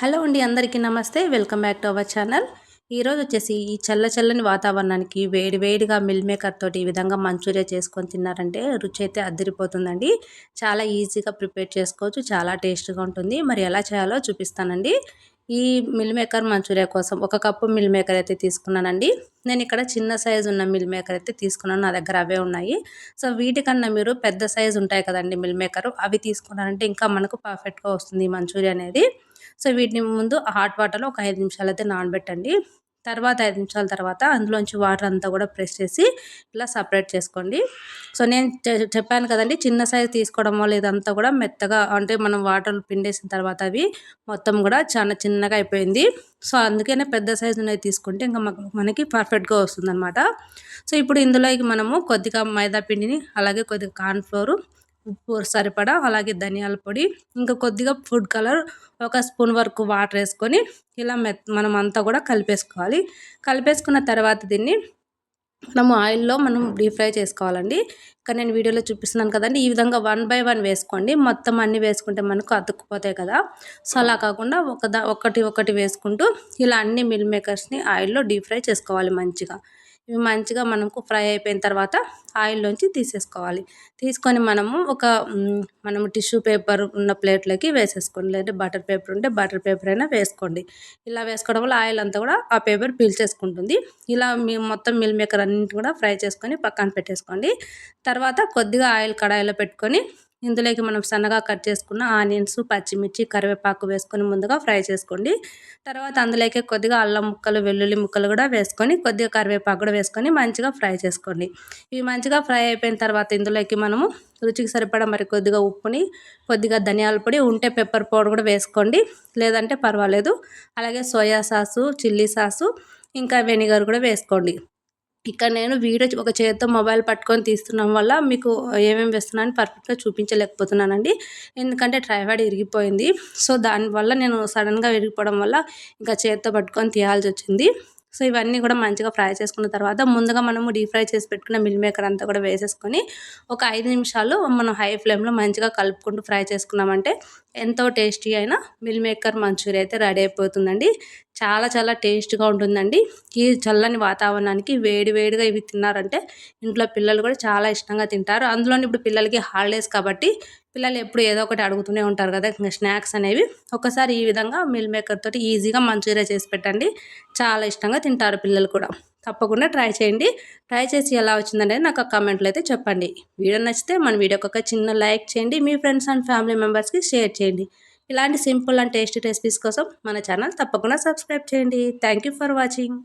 Hello అండి అందరికీ నమస్తే. Welcome back to our channel. ఈరోజు వచ్చేసి ఈ చల్ల చల్లని వాతావరణానికి వేడి వేడిగా మిల్ మేకర్ తోటి ఈ విధంగా మంచూరియా చేసుకొని తిన్నారంటే రుచి అయితే అద్దరిపోతుందండి. చాలా ఈజీగా ప్రిపేర్ చేసుకోవచ్చు చాలా టేస్ట్గా ఉంటుంది. మరి ఎలా చేయాలో చూపిస్తానండి. ఈ మిల్ మేకర్ మంచూరియా కోసం ఒక కప్పు మిల్ మేకర్ అయితే తీసుకున్నానండి. నేను ఇక్కడ చిన్న సైజు ఉన్న మిల్ మేకర్ అయితే తీసుకున్నాను. నా దగ్గర అవే ఉన్నాయి. సో వీటికన్నా మీరు పెద్ద సైజు ఉంటాయి కదండి మిల్ మేకర్ అవి తీసుకున్నారంటే ఇంకా మనకు పర్ఫెక్ట్గా వస్తుంది ఈ మంచూరియా అనేది. సో వీటిని ముందు హాట్ వాటర్లో ఒక ఐదు నిమిషాలు అయితే నానబెట్టండి. తర్వాత ఐదు నిమిషాల తర్వాత అందులోంచి వాటర్ అంతా కూడా ప్రెస్ చేసి ఇలా సపరేట్ చేసుకోండి. సో నేను చెప్పాను కదండి చిన్న సైజు తీసుకోవడం వల్ల ఇదంతా కూడా మెత్తగా అంటే మనం వాటర్ పిండేసిన తర్వాత అవి మొత్తం కూడా చాలా చిన్నగా అయిపోయింది. సో అందుకనే పెద్ద సైజు అనేది తీసుకుంటే ఇంకా మనకి పర్ఫెక్ట్గా వస్తుంది అనమాట సో ఇప్పుడు ఇందులోకి మనము కొద్దిగా మైదా పిండిని అలాగే కొద్దిగా కార్న్ఫ్లోరు ఉప్పు సరిపడా అలాగే ధనియాల పొడి ఇంకా కొద్దిగా ఫుడ్ కలర్ ఒక స్పూన్ వరకు వాటర్ వేసుకొని ఇలా మెత్ మనం అంతా కూడా కలిపేసుకోవాలి. కలిపేసుకున్న తర్వాత దీన్ని మనము ఆయిల్లో మనం డీప్ ఫ్రై చేసుకోవాలండి. ఇక్కడ నేను వీడియోలో చూపిస్తున్నాను కదండి ఈ విధంగా వన్ బై వన్ వేసుకోండి. మొత్తం అన్నీ వేసుకుంటే మనకు అతుక్కుపోతాయి కదా. సో అలా కాకుండా ఒక ఒకటి ఒకటి వేసుకుంటూ ఇలా అన్ని మిల్ మేకర్స్ని ఆయిల్లో డీప్ ఫ్రై చేసుకోవాలి మంచిగా. ఇవి మంచిగా మనకు ఫ్రై అయిపోయిన తర్వాత ఆయిల్లోంచి తీసేసుకోవాలి. తీసుకొని మనము ఒక మనము టిష్యూ పేపర్ ఉన్న ప్లేట్లోకి వేసేసుకోండి. లేదంటే బటర్ పేపర్ ఉంటే బటర్ పేపర్ అయినా వేసుకోండి. ఇలా వేసుకోవడం వల్ల ఆయిల్ అంతా కూడా ఆ పేపర్ పీల్చేసుకుంటుంది ఇలా మీ మొత్తం మిల్ మేకర్ అన్నింటి కూడా ఫ్రై చేసుకొని పక్కన పెట్టేసుకోండి. తర్వాత కొద్దిగా ఆయిల్ కడాయిలో పెట్టుకొని ఇందులోకి మనం సన్నగా కట్ చేసుకున్న ఆనియన్స్ పచ్చిమిర్చి కరివేపాకు వేసుకొని ముందుగా ఫ్రై చేసుకోండి. తర్వాత అందులోకి కొద్దిగా అల్లం ముక్కలు వెల్లుల్లి ముక్కలు కూడా వేసుకొని కొద్దిగా కరివేపాకు కూడా వేసుకొని మంచిగా ఫ్రై చేసుకోండి. ఇవి మంచిగా ఫ్రై అయిపోయిన తర్వాత ఇందులోకి మనము రుచికి సరిపడా మరి కొద్దిగా ఉప్పుని కొద్దిగా ధనియాల పొడి ఉంటే పెప్పర్ పౌడర్ కూడా వేసుకోండి. లేదంటే పర్వాలేదు. అలాగే సోయా సాసు చిల్లీ సాసు ఇంకా వెనిగర్ కూడా వేసుకోండి. ఇక్కడ నేను వీడియో ఒక చేతితో మొబైల్ పట్టుకొని తీస్తున్నాం వల్ల మీకు ఏమేమి వేస్తున్నాను పర్ఫెక్ట్గా చూపించలేకపోతున్నానండి. ఎందుకంటే ట్రైవాడ్ ఇరిగిపోయింది. సో దానివల్ల నేను సడన్గా విరిగిపోవడం వల్ల ఇంకా చేతితో పట్టుకొని తీయాల్సి వచ్చింది. సో ఇవన్నీ కూడా మంచిగా ఫ్రై చేసుకున్న తర్వాత ముందుగా మనము డీప్ ఫ్రై చేసి పెట్టుకున్న మిల్ మేకర్ అంతా కూడా వేసేసుకొని ఒక ఐదు నిమిషాలు మనం హై ఫ్లేమ్లో మంచిగా కలుపుకుంటూ ఫ్రై చేసుకున్నామంటే ఎంతో టేస్టీ అయిన మిల్ మేకర్ మంచూరియా అయితే రెడీ అయిపోతుందండి. చాలా చాలా టేస్ట్గా ఉంటుందండి. ఈ చల్లని వాతావరణానికి వేడి వేడిగా ఇవి తిన్నారంటే ఇంట్లో పిల్లలు కూడా చాలా ఇష్టంగా తింటారు. అందులోనే ఇప్పుడు పిల్లలకి హాలిడేస్ కాబట్టి పిల్లలు ఎప్పుడు ఏదో ఒకటి అడుగుతూనే ఉంటారు కదా ఇంకా స్నాక్స్ అనేవి. ఒకసారి ఈ విధంగా మిల్ మేకర్ తోటి ఈజీగా మంచూరియా చేసి పెట్టండి. చాలా ఇష్టంగా తింటారు పిల్లలు కూడా. తప్పకుండా ట్రై చేయండి. ట్రై చేసి ఎలా వచ్చిందనేది నాకు కమెంట్లో అయితే చెప్పండి. వీడియో నచ్చితే మన వీడియోకి ఒక చిన్న లైక్ చేయండి. మీ ఫ్రెండ్స్ అండ్ ఫ్యామిలీ మెంబర్స్కి షేర్ చేయండి. ఇలాంటి సింపుల్ అండ్ టేస్టీ రెసిపీస్ కోసం మన ఛానల్ తప్పకుండా సబ్స్క్రైబ్ చేయండి. Thank for watching.